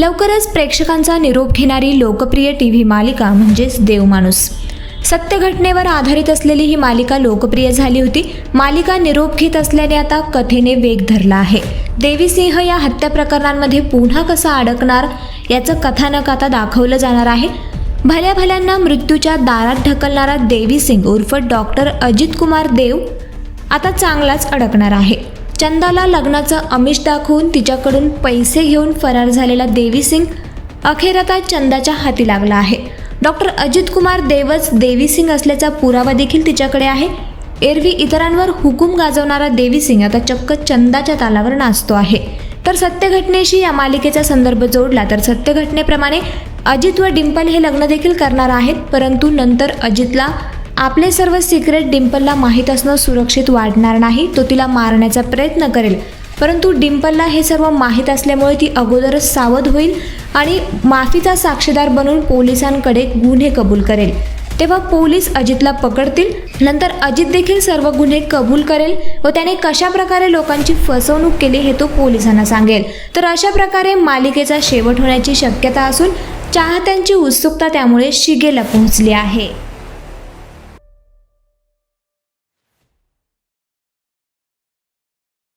लवकरच प्रेक्षकांचा निरोप घेणारी लोकप्रिय टी व्ही मालिका म्हणजेच देवमाणूस. सत्य घटनेवर आधारित असलेली ही मालिका लोकप्रिय झाली होती. मालिका निरोप घेत असल्याने आता कथेने वेग धरला आहे. देवी सिंह या हत्या प्रकरणांमध्ये पुन्हा कसा अडकणार याचं कथानक आता दाखवलं जाणार आहे. भल्या भल्यांना मृत्यूच्या दारात ढकलणारा देवी सिंग उर्फ डॉक्टर अजित कुमार देव आता चांगलाच अडकणार आहे. चंदाला लग्नाचं आमिष दाखवून तिच्याकडून पैसे घेऊन फरार झालेला देवी सिंग अखेर आता चंदाच्या हाती लागला आहे. डॉक्टर अजित कुमार देवच देवी सिंग असल्याचा पुरावा देखील तिच्याकडे आहे. एरवी इतरांवर हुकूम गाजवणारा देवी सिंग आता चक्क चंदाच्या तालावर नाचतो आहे. तर सत्यघटनेशी या मालिकेचा संदर्भ जोडला तर सत्यघटनेप्रमाणे अजित व डिंपल हे लग्न देखील करणार आहेत परंतु नंतर अजितला आपले सर्व सिक्रेट डिम्पलला माहीत असणं सुरक्षित वाटणार नाही तो तिला मारण्याचा प्रयत्न करेल. परंतु डिम्पलला हे सर्व माहीत असल्यामुळे ती अगोदरच सावध होईल आणि माफीचा साक्षीदार बनून पोलिसांकडे गुन्हे कबूल करेल. तेव्हा पोलीस अजितला पकडतील नंतर अजित देखील सर्व गुन्हे कबूल करेल व त्याने कशा प्रकारे लोकांची फसवणूक केली हे तो पोलिसांना सांगेल. तर अशा प्रकारे मालिकेचा शेवट होण्याची शक्यता असून चाहत्यांची उत्सुकता त्यामुळे शिगेला पोहोचली आहे.